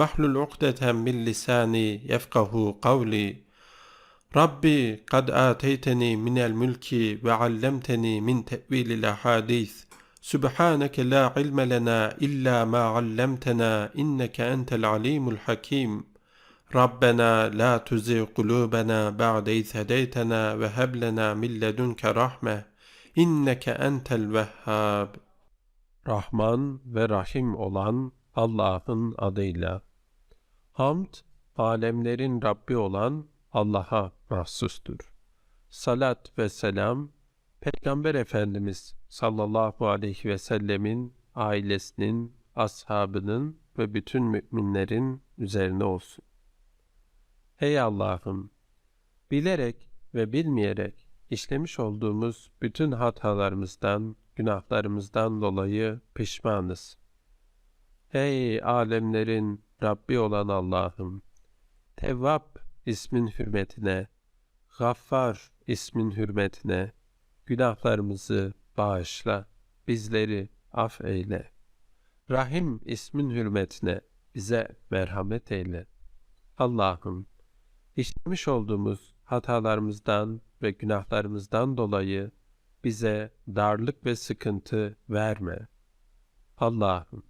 vahlul ukdeten min lisani yefkahu kavli. Rabbi kad ateyteni minel mülki ve allemteni min tevilil ahadis. Subhaneke la ilme lena illa ma allamtena inneke entel alimul hakim. Rabbena la tuzigh kulubena ba'de iz hedeytena ve heb lena min ledunke rahme. İnneke entel vehhab. Rahman ve Rahim olan Allah'ın adıyla. Hamd, alemlerin Rabbi olan Allah'a mahsustur. Salat ve selam, Peygamber Efendimiz sallallahu aleyhi ve sellemin, ailesinin, ashabının ve bütün müminlerin üzerine olsun. Ey Allah'ım! Bilerek ve bilmeyerek işlemiş olduğumuz bütün hatalarımızdan, günahlarımızdan dolayı pişmanız. Ey alemlerin Rabbi olan Allah'ım! Tevvab ismin hürmetine, Gaffar ismin hürmetine günahlarımızı bağışla, bizleri af eyle. Rahim ismin hürmetine bize merhamet eyle. Allah'ım, işlemiş olduğumuz hatalarımızdan ve günahlarımızdan dolayı bize darlık ve sıkıntı verme. Allah'ım,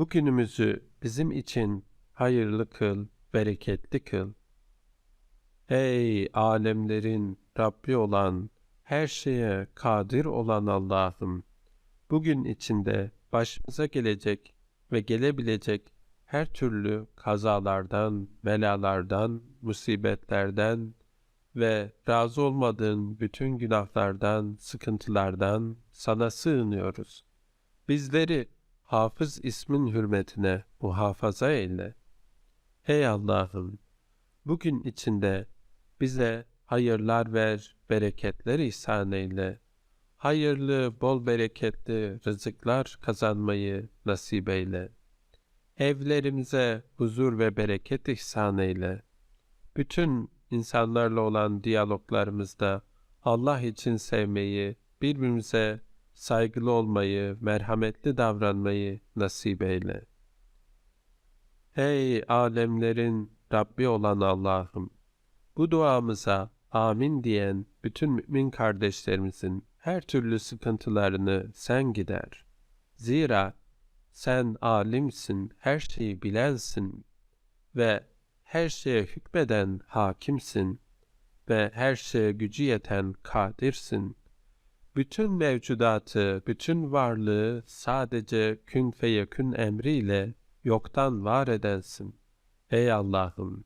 bugünümüzü bizim için hayırlı kıl, bereketli kıl. Ey alemlerin Rabbi olan, her şeye kadir olan Allah'ım, bugün içinde başımıza gelecek ve gelebilecek her türlü kazalardan, belalardan, musibetlerden ve razı olmadığın bütün günahlardan, sıkıntılardan sana sığınıyoruz. Bizleri Hafız ismin hürmetine muhafaza eyle. Ey Allah'ım, bugün içinde bize hayırlar ver, bereketler ihsan eyle. Hayırlı, bol bereketli rızıklar kazanmayı nasip eyle. Evlerimize huzur ve bereket ihsan eyle. Bütün insanlarla olan diyaloglarımızda Allah için sevmeyi, birbirimize saygılı olmayı, merhametli davranmayı nasip eyle. Ey alemlerin Rabbi olan Allah'ım! Bu duamıza amin diyen bütün mümin kardeşlerimizin her türlü sıkıntılarını sen gider. Zira sen alimsin, her şeyi bilensin ve her şeye hükmeden hakimsin ve her şeye gücü yeten kadirsin. Bütün mevcudatı, bütün varlığı sadece kün feyekün emriyle yoktan var edensin. Ey Allah'ım!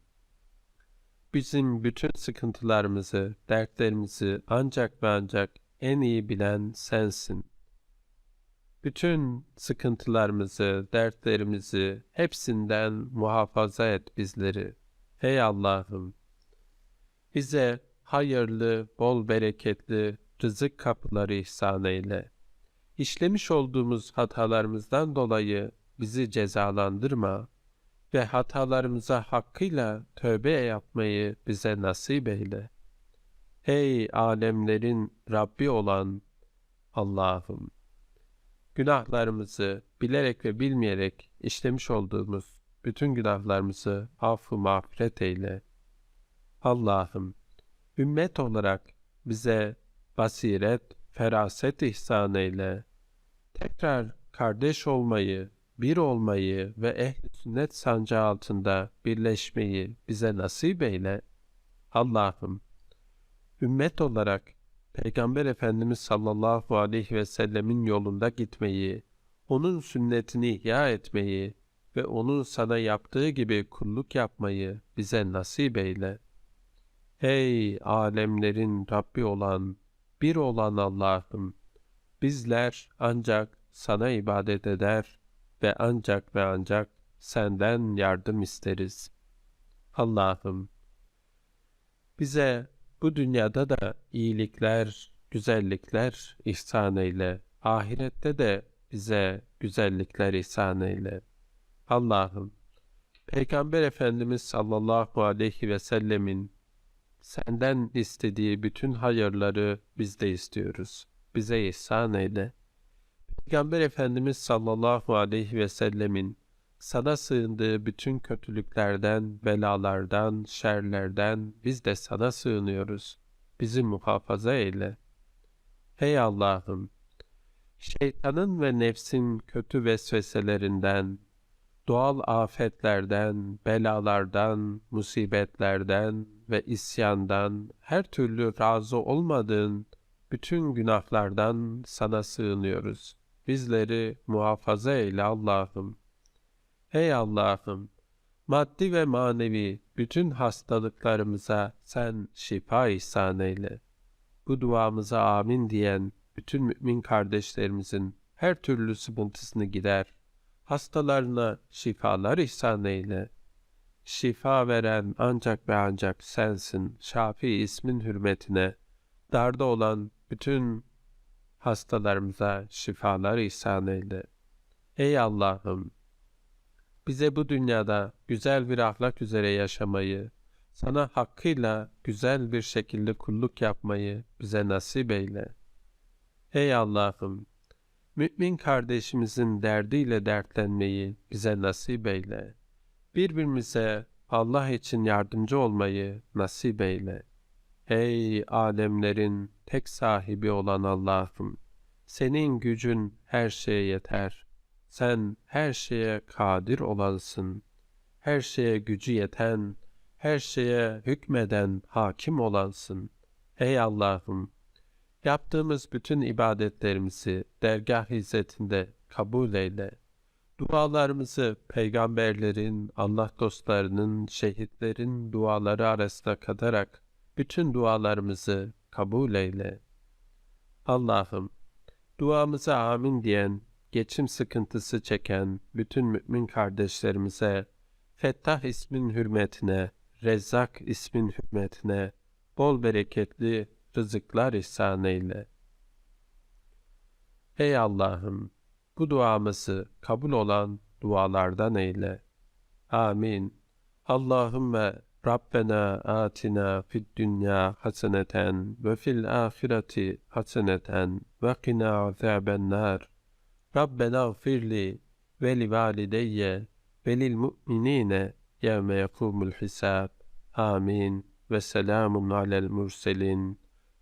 Bizim bütün sıkıntılarımızı, dertlerimizi ancak ve ancak en iyi bilen sensin. Bütün sıkıntılarımızı, dertlerimizi hepsinden muhafaza et bizleri. Ey Allah'ım! Bize hayırlı, bol bereketli rızık kapıları ihsan eyle. İşlemiş olduğumuz hatalarımızdan dolayı bizi cezalandırma ve hatalarımıza hakkıyla tövbe yapmayı bize nasip eyle. Ey alemlerin Rabbi olan Allah'ım! Günahlarımızı bilerek ve bilmeyerek işlemiş olduğumuz bütün günahlarımızı affı mağfiret eyle. Allah'ım, ümmet olarak bize basiret, feraset ihsan eyle. Tekrar kardeş olmayı, bir olmayı ve ehl sünnet sancağı altında birleşmeyi bize nasip eyle. Allah'ım, ümmet olarak Peygamber Efendimiz sallallahu aleyhi ve sellemin yolunda gitmeyi, onun sünnetini ihya etmeyi ve onun sana yaptığı gibi kulluk yapmayı bize nasip eyle. Ey alemlerin Rabbi olan, bir olan Allah'ım, bizler ancak sana ibadet eder ve ancak ve ancak senden yardım isteriz. Allah'ım, Bize bu dünyada da iyilikler, güzellikler ihsan eyle. Ahirette de bize güzellikler ihsan eyle. Allah'ım, Peygamber Efendimiz sallallahu aleyhi ve sellemin senden istediği bütün hayırları biz de istiyoruz. Bize ihsan eyle. Peygamber Efendimiz sallallahu aleyhi ve sellemin sana sığındığı bütün kötülüklerden, belalardan, şerlerden biz de sana sığınıyoruz. Bizi muhafaza eyle. Hey Allah'ım! Şeytanın ve nefsin kötü vesveselerinden, doğal afetlerden, belalardan, musibetlerden ve isyandan, her türlü razı olmadığın bütün günahlardan sana sığınıyoruz. Bizleri muhafaza eyle Allah'ım. Ey Allah'ım! Maddi ve manevi bütün hastalıklarımıza sen şifa ihsan eyle. Bu duamıza amin diyen bütün mümin kardeşlerimizin her türlü sıkıntısını gider. Hastalarına şifalar ihsan eyle. Şifa veren ancak ve ancak sensin. Şafi ismin hürmetine darda olan bütün hastalarımıza şifalar ihsan eyle. Ey Allah'ım! Bize bu dünyada güzel bir ahlak üzere yaşamayı, sana hakkıyla güzel bir şekilde kulluk yapmayı bize nasip eyle. Ey Allah'ım! Mümin kardeşimizin derdiyle dertlenmeyi bize nasip eyle. Birbirimize Allah için yardımcı olmayı nasip eyle. Ey alemlerin tek sahibi olan Allah'ım! Senin gücün her şeye yeter. Sen her şeye kadir olasın. Her şeye gücü yeten, her şeye hükmeden hakim olansın. Ey Allah'ım! Yaptığımız bütün ibadetlerimizi dergah izzetinde kabul eyle. Dualarımızı peygamberlerin, Allah dostlarının, şehitlerin duaları arasında katarak bütün dualarımızı kabul eyle. Allah'ım, duamıza amin diyen, geçim sıkıntısı çeken bütün mümin kardeşlerimize Fettah ismin hürmetine, Rezzak ismin hürmetine bol bereketli rızıklar ihsan eyle. Ey Allah'ım, bu duamızı kabul olan dualardan eyle. Amin. Allahümme Rabbena atina fid dünya haseneten ve fil ahireti haseneten ve qina azaben nar. Rabbena gfirli ve li valideyye ve lil mu'minine yevme yekumul hisab. Amin. Ve selamun alel murselin.